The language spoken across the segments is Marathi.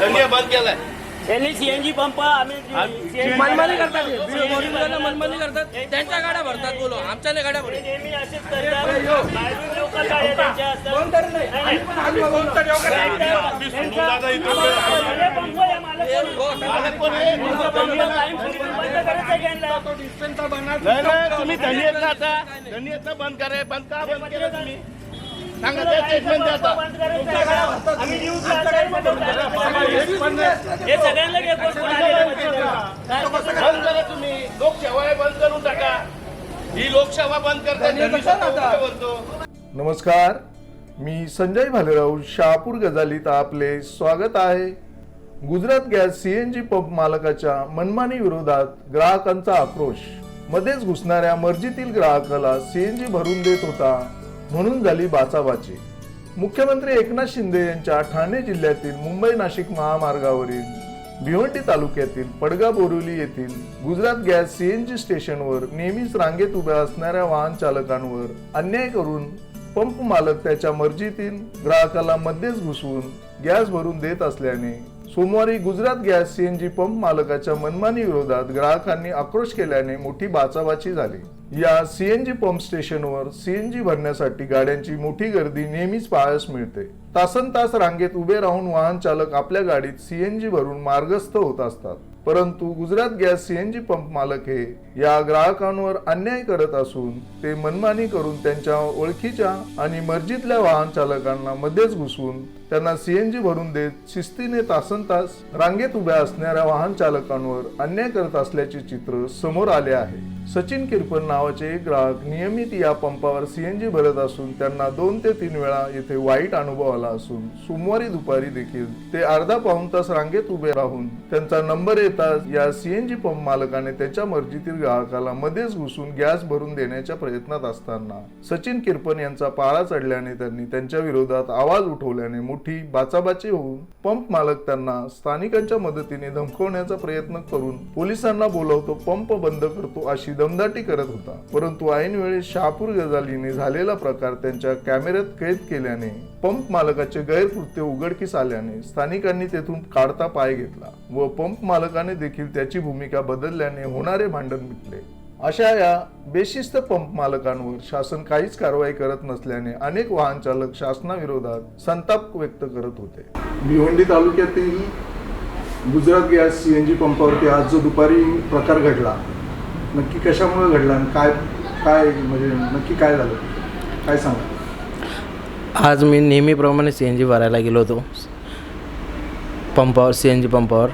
हे बंद केलाय. त्यांनी सीएनजी पंप आम्ही मनमानी करतात. हे. मनमानी करतात. त्यांच्या गाड्या भरतात बोलो. आमच्या नाही गाड्या भरत नेहमी असेच करतात. बाहेरून लोकल गाड्या त्यांच्या असतात? कोण करत नाही. नाही, नाही. आम्ही सोडून दादा इथं हे पंप आहे, मालक हे कोण? हो, मालक कोण आहे? पंप कायम सुरू बंद करायचं आहे यांना. नाही नाही तुम्ही धनी येत ना आता धनी येत ना बंद करे बंद का बंद केलं तुम्ही? सांगा ते स्टेटमेंट द्या आता. हे सगळ्यांना आलेलं. बंद करा तुम्ही. लोकसेवा बंद करून टाका. ही लोकसेवा बंद करता स्वतः बोलतो. नमस्कार. मी संजय भालेराव शहापूर गजालीत आपले स्वागत आहे. गुजरात गॅस सीएनजी पंप मालकाच्या मनमानी विरोधात ग्राहकांचा आक्रोश. मध्येच घुसणाऱ्या मर्जीतील ग्राहकाला सीएनजी भरून देत होता म्हणून झाली बाचाबाची. मुख्यमंत्री एकनाथ शिंदे यांच्या ठाणे जिल्ह्यातील मुंबई नाशिक महामार्गावरील भिवंडी तालुक्यातील पडगा बोरुली येथील गुजरात गॅस सीएनजी स्टेशनवर नेहमीच रांगेत उभ्या असणाऱ्या वाहन चालकांवर अन्याय करून पंप मालक त्याच्या मर्जीतील ग्राहकाला मध्येच घुसवून गॅस भरून देत असल्याने सोमवारी गुजरात गॅस सीएनजी पंप मालकाच्या मनमानी विरोधात ग्राहकांनी आक्रोश केल्याने मोठी बाचाबाची झाली. या सीएनजी पंप स्टेशनवर सीएनजी भरण्यासाठी गाड्यांची मोठी गर्दी नेहमीच पाहायस मिळते. तासन तास रांगेत उभे राहून वाहन चालक आपल्या गाडीत सीएनजी भरून मार्गस्थ होत असतात. परंतु गुजरात गॅस सीएनजी पंप मालक हे या ग्राहकांवर अन्याय करत असून ते मनमानी करून त्यांच्या ओळखीच्या आणि मर्जीतल्या वाहन चालकांना मध्येच घुसवून त्यांना सीएनजी भरून देत शिस्तीने तासन तास रांगेत उभ्या असणाऱ्या वाहन चालकांवर अन्याय करत असल्याचे चित्र समोर आले आहे. सचिन किरपन नावाचे एक ग्राहक नियमित या पंपावर सीएनजी भरत असून त्यांना दोन ते तीन वेळा येथे वाईट अनुभव आला असून सोमवारी दुपारी देखील ते अर्धा पाऊण तास रांगेत उभे राहून त्यांचा नंबर येताच या सीएनजी पंप मालकाने त्याच्या मर्जीतील ग्राहकाला मध्येच घुसून गॅस भरून देण्याच्या प्रयत्नात असताना सचिन किरपन यांचा पाळा चढल्याने त्यांनी त्यांच्या विरोधात आवाज उठवल्याने मोठी बाचाबाची होऊन पंप मालक त्यांना स्थानिकांच्या मदतीने धमकवण्याचा प्रयत्न करून पोलिसांना बोलवतो पंप बंद करतो अशी दमदाटी करत होता. परंतु ऐनवेळी शहापूर गजालीने झालेला प्रकार त्यांच्या कॅमेऱ्यात कैद केल्याने पंप मालकाचे गैरकृत्य उघडकीस आल्याने स्थानिकांनी तेथून काढता पाय घेतला व पंप मालकाने देखील त्याची भूमिका बदलल्याने होणारे भांडण मिटले. अशा या बेशिस्त पंप मालकांवर शासन काहीच कारवाई करत नसल्याने अनेक वाहन चालक शासनाविरोधात संताप व्यक्त करत होते. भिवंडी तालुक्यातील Gujarat gas C N G पंपावरती आज जो दुपारी प्रकार घडला नक्की कशामुळे घडला आणि काय काय म्हणजे नक्की काय झालं? काय सांगा? आज मी नेहमीप्रमाणे सी एन जी भरायला गेलो होतो. पंपावर सी एन जी पंपावर.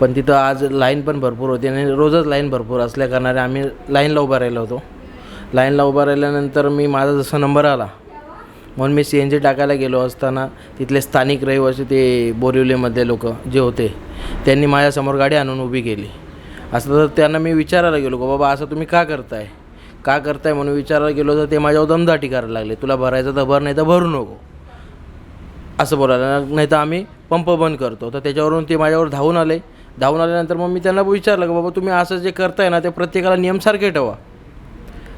पण तिथं आज लाईन पण भरपूर होती आणि रोजच लाईन भरपूर असल्या कारणाने आम्ही लाईनला उभा राहिलो होतो. लाईनला उभा राहिल्यानंतर मी माझा जसा नंबर आला म्हणून मी सी एन जी टाकायला गेलो असताना तिथले स्थानिक रहिवासी ते बोरिवलीमधले लोक जे होते त्यांनी माझ्यासमोर गाडी आणून उभी केली. असं तर त्यांना मी विचारायला गेलो का बाबा असं तुम्ही का करताय? का करताय? म्हणून विचारायला गेलो तर ते माझ्यावर दमदाटी करायला लागले तुला भरायचं तर भर नाही तर भरू नको. असं बोलायला नाही तर आम्ही पंप बंद करतो. तर त्याच्यावरून ते माझ्यावर धावून आले. धावून आल्यानंतर मग मी त्यांना विचारलं की बाबा तुम्ही असं जे करताय ना ते प्रत्येकाला नियम सारखे ठेवा.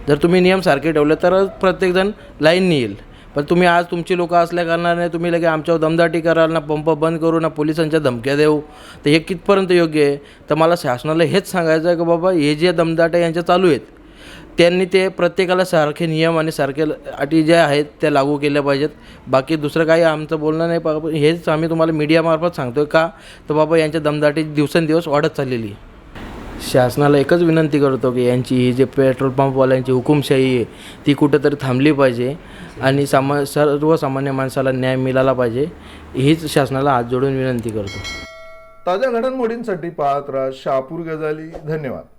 जर तुम्ही नियम सारखे ठेवले तरच प्रत्येकजण लाईन येईल. पण तुम्ही आज तुमची लोकं असल्या कारणाने तुम्ही लगे आमच्यावर दमदाटी कराल ना पंप बंद करू ना पोलिसांच्या धमक्या देऊ तर हे कितपर्यंत योग्य आहे? तर मला शासनाला हेच सांगायचं आहे की बाबा हे जे दमदाट्या यांच्या चालू आहेत त्यांनी ते प्रत्येकाला सारखे नियम आणि सारखे अटी ज्या आहेत त्या लागू केल्या पाहिजेत. बाकी दुसरं काही आमचं बोलणं नाही पा- हेच आम्ही तुम्हाला मीडियामार्फत सांगतो आहे का? तर बाबा यांच्या दमदाटी दिवसेंदिवस वाढत चाललेली आहे. शासनाला एकच विनंती करतो की यांची ही जे पेट्रोल पंपवाल्यांची हुकुमशाही आहे ती कुठंतरी थांबली पाहिजे. आणि सामा सर्वसामान्य माणसाला न्याय मिळाला पाहिजे हीच शासनाला हात जोडून विनंती करतो. ताज्या घडामोडींसाठी पाहत राहा शहापूर गजाली. धन्यवाद.